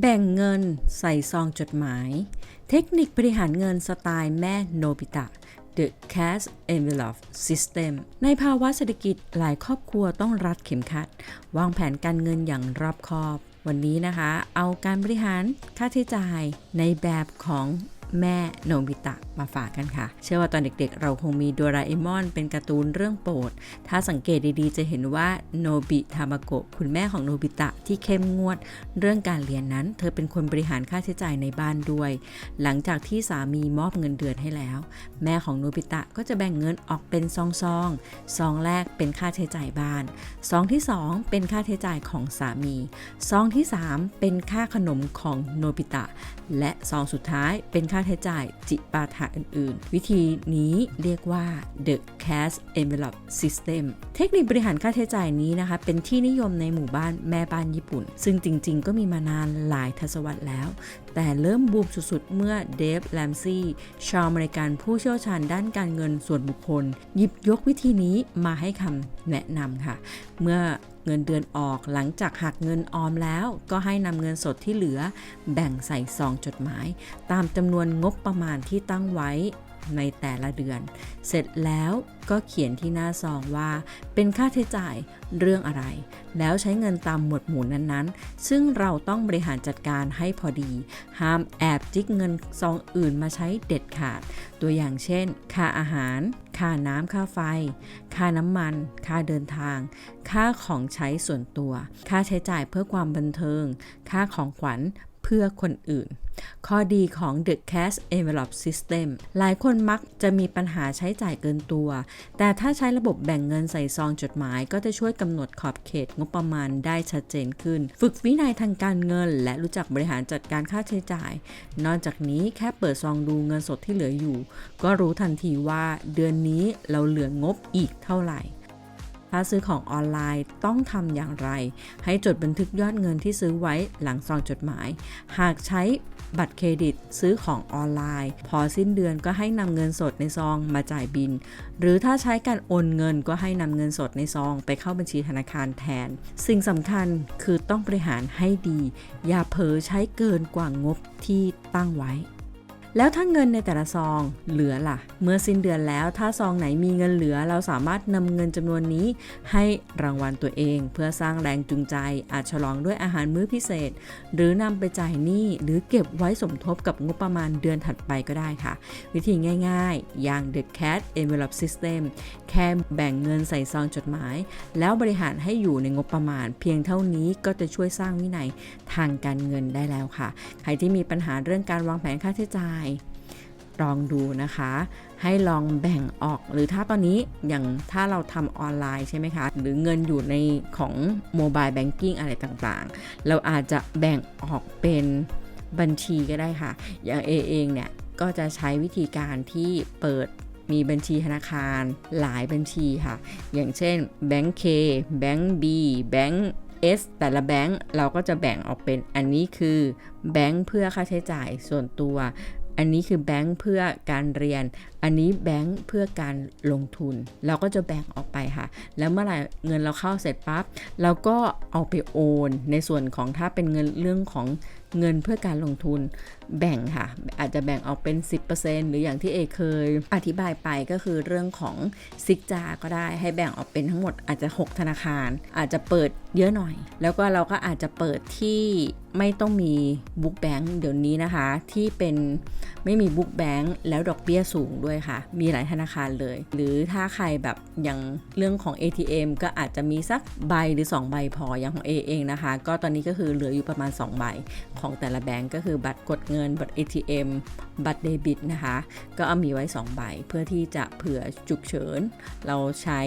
แบ่งเงินใส่ซองจดหมาย เทคนิคบริหารเงินสไตล์แม่โนบิตะ The Cash Envelope System ในภาวะเศรษฐกิจหลายครอบครัวต้องรัดเข็มขัด วางแผนการเงินอย่างรอบคอบ วันนี้นะคะ เอาการบริหารค่าใช้จ่ายในแบบของแม่โนบิตะมาฝากกันค่ะ เชื่อว่าตอนเด็กๆ เราคงมีโดราเอมอน เป็นการ์ตูนเรื่องโปรด ถ้าสังเกตดีๆ จะเห็นว่าโนบิทามาโกะคุณแม่ของโนบิตะที่เข้มงวด เรื่องการเรียนนั้น เธอเป็นคนบริหารค่าใช้จ่ายในบ้านด้วย หลังจากที่สามีมอบเงินเดือนให้แล้ว แม่ของโนบิตะก็จะแบ่งเงินออกเป็นซองซองๆซองแรกเป็นค่าใช้จ่ายบ้านซองที่ 2 เป็นค่าใช้จ่ายของสามีซองที่ 3 เป็นค่าขนมของโนบิตะ และซองสุดท้ายเป็นค่าใช้จ่ายจิปาถะอื่น ๆ วิธีนี้เรียกว่า the cash envelope system เทคนิคบริหารค่าใช้จ่ายนี้นะคะ เป็นที่นิยมในหมู่บ้านแม่บ้านญี่ปุ่น ซึ่งจริง ๆ ก็มีมานานหลายทศวรรษแล้ว แต่เริ่มบูมสุด ๆ เมื่อเดฟแลมซี่ชาวอเมริกันผู้เชี่ยวชาญด้านการเงินส่วนบุคคล หยิบยกวิธีนี้มาให้คำแนะนำค่ะ เมื่อเงินเดือนออกหลังจากหักเงินออมแล้ว ก็ให้นำเงินสดที่เหลือ แบ่งใส่ซองจดหมาย ตามจำนวนงบประมาณที่ตั้งไว้ในแต่ละเดือน เสร็จแล้วก็เขียนที่หน้าซองว่า เป็นค่าใช้จ่ายเรื่องอะไร แล้วใช้เงินตามหมวดหมู่นั้นๆ ซึ่งเราต้องบริหารจัดการให้พอดี ห้ามแอบจิกเงินซองอื่นมาใช้เด็ดขาด ตัวอย่างเช่น ค่าอาหาร ค่าน้ำค่าไฟ ค่าน้ำมัน ค่าเดินทาง ค่าของใช้ส่วนตัว ค่าใช้จ่ายเพื่อความบันเทิง ค่าของขวัญ พื่อคนอื่น ข้อดีของ The Cash Envelope System หลายคนมักจะมีปัญหาใช้จ่ายเกินตัว แต่ถ้าใช้ระบบแบ่งเงินใส่ซองจดหมาย ก็จะช่วยกำหนดขอบเขตงบประมาณได้ชัดเจนขึ้น ฝึกวินัยทางการเงิน และรู้จักบริหารจัดการค่าใช้จ่าย นอกจากนี้แค่เปิดซองดูเงินสดที่เหลืออยู่ ก็รู้ทันทีว่าเดือนนี้เราเหลืองบอีกเท่าไหร่ ถ้าซื้อของออนไลน์ต้องทำอย่างไร ให้จดบันทึกยอดเงินที่ซื้อไว้หลังซองจดหมาย หากใช้บัตรเครดิตซื้อของออนไลน์ พอสิ้นเดือนก็ให้นำเงินสดในซองมาจ่ายบิน หรือถ้าใช้การโอนเงินก็ให้นำเงินสดในซอง ไปเข้าบัญชีธนาคารแทน สิ่งสำคัญคือต้องบริหารให้ดี อย่าเผลอใช้เกินกว่างบที่ตั้งไว้ แล้วถ้าเงินในแต่ละซองเหลือล่ะ เมื่อสิ้นเดือนแล้วถ้าซองไหนมีเงินเหลือ เราสามารถนำเงินจำนวนนี้ ให้รางวัลตัวเอง เพื่อสร้างแรงจูงใจ อาจฉลองด้วยอาหารมื้อพิเศษ หรือนำไปจ่ายหนี้หรือเก็บไว้สมทบกับงบประมาณเดือนถัดไปก็ได้ค่ะ วิธีง่ายๆ อย่าง The Cat Envelope System แค่แบ่งเงินใส่ซองจดหมาย แล้วบริหารให้อยู่ในงบประมาณ เพียงเท่านี้ก็จะช่วยสร้างวินัยทางการเงินได้แล้วค่ะ ใครที่มีปัญหาเรื่องการวางแผนค่าใช้จ่ายลองดูนะคะ ให้ลองแบ่งออกหรือถ้าตอนนี้อย่างถ้าเราทำออนไลน์ใช่ไหมคะ หรือเงินอยู่ในของโมบายแบงกิ้งอะไรต่างๆ เราอาจจะแบ่งออกเป็นบัญชีก็ได้ค่ะ อย่างเอเองเนี่ย ก็จะใช้วิธีการที่เปิดมีบัญชีธนาคารหลายบัญชีค่ะ อย่างเช่นแบงก์เคแบงก์บีแบงก์ S แต่ละแบงก์เราก็จะแบ่งออกเป็นอันนี้คือแบงก์เพื่อค่าใช้จ่ายส่วนตัว อันนี้คือแบงก์เพื่อการเรียน อันนี้แบงก์เพื่อการลงทุน เราก็จะแบ่งออกไปค่ะ แล้วเมื่อไหร่เงินเราเข้าเสร็จปั๊บ เราก็เอาไปโอน ในส่วนของถ้าเป็นเงินเรื่องของเงินเพื่อการลงทุนแบ่งค่ะ อาจจะแบ่งออกเป็น 10%หรืออย่างที่เอเคยอธิบายไปก็คือเรื่องของซิกจาก็ได้ให้แบ่งออกเป็นทั้งหมดอาจจะ 6 ธนาคาร อาจจะเปิดเยอะหน่อย แล้วก็เราก็อาจจะเปิดที่ ไม่ต้องมีบุ๊กแบงค์เดี๋ยวนี้นะคะ ที่เป็นไม่มีบุ๊กแบงค์แล้วดอกเบี้ยสูงด้วยค่ะ มีหลายธนาคารเลย หรือถ้าใครแบบอย่างเรื่องของ ATM ก็อาจจะมีสักใบหรือ 2 ใบพออย่างของ A เองนะคะ ก็ตอนนี้ก็คือเหลืออยู่ประมาณ 2 ใบ ของแต่ละแบงก์ก็คือบัตรกดเงินบัตร ATM บัตรเดบิตนะคะ ก็เอามีไว้ 2 ใบเพื่อที่จะเผื่อฉุกเฉินเราใช้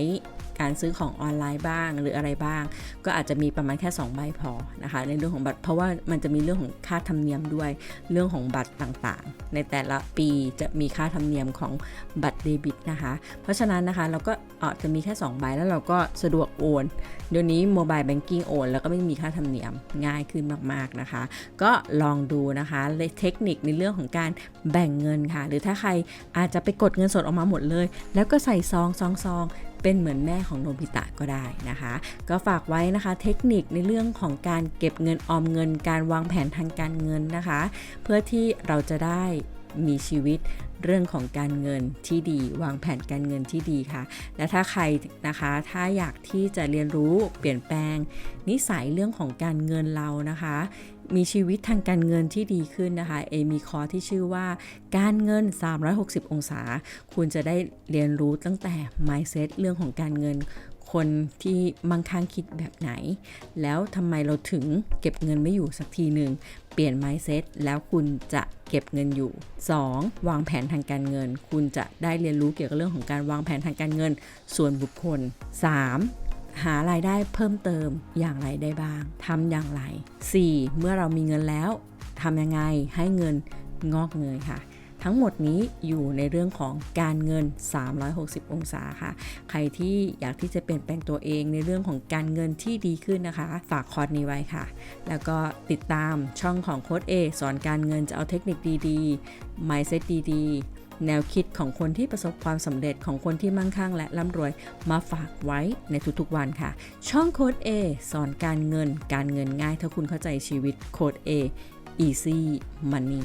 การซื้อของออนไลน์บ้างหรืออะไรบ้าง ก็อาจจะมีประมาณแค่ 2 ใบพอนะคะในเรื่องของบัตรเพราะว่ามันจะมีเรื่องของค่าธรรมเนียมด้วยเรื่องของบัตรต่างๆ ในแต่ละปีจะมีค่าธรรมเนียมของบัตรเดบิตนะคะ เพราะฉะนั้นนะคะเราก็อาจจะมีแค่ 2 ใบแล้วเราก็สะดวกโอนเดี๋ยวนี้โมบายแบงกิ้งโอนแล้วก็ไม่มีค่าธรรมเนียมง่ายขึ้นมากๆนะคะ ก็ลองดูนะคะเลยเทคนิคในเรื่องของการแบ่งเงินค่ะ หรือถ้าใครอาจจะไปกดเงินสดออกมาหมดเลย แล้วก็ใส่ซองซองซองเป็นเหมือนแม่ของโนบิตะก็ได้นะคะ ก็ฝากไว้นะคะเทคนิคในเรื่องของการเก็บเงินออมเงิน การวางแผนทางการเงินนะคะ เพื่อที่เราจะได้มีชีวิตเรื่องของการเงินที่ดี วางแผนการเงินที่ดีค่ะ และถ้าใครนะคะถ้าอยากที่จะเรียนรู้เปลี่ยนแปลง นิสัยเรื่องของการเงินเรานะคะ มีชีวิตทางการเงินที่ดีขึ้นนะคะเอมีคอร์ที่ชื่อว่าการเงิน 360 องศา คุณจะได้เรียนรู้ตั้งแต่ mindset เรื่องของการเงินคนที่มั่งคั่งคิดแบบไหน แล้วทำไมเราถึงเก็บเงินไม่อยู่สักทีหนึ่ง เปลี่ยน mindset แล้วคุณจะเก็บเงินอยู่ 2. วางแผนทางการเงิน คุณจะได้เรียนรู้เกี่ยวกับเรื่องของการวางแผนทางการเงิน ส่วนบุคคล 3. หารายได้เพิ่มเติมอย่างไรได้บ้าง ทำอย่างไร 4. เมื่อเรามีเงินแล้วทำยังไงให้เงินงอกเงยค่ะ ทั้งหมดนี้อยู่ในเรื่องของการเงิน 360 องศาค่ะ ใครที่อยากที่จะเปลี่ยนแปลงตัวเองในเรื่องของการเงินที่ดีขึ้นนะคะ ฝากคอร์สนี้ไว้ค่ะ แล้วก็ติดตามช่องของโค้ด A สอนการเงินจะเอาเทคนิคดีๆ mindset ดีๆ แนวคิดของคนที่ประสบความสำเร็จของคนที่มั่งคั่ง และร่ำรวยมาฝากไว้ในทุกๆวันค่ะ ช่องโค้ด A สอนการเงินการเงินง่าย ถ้าคุณเข้าใจชีวิตโค้ด A easy money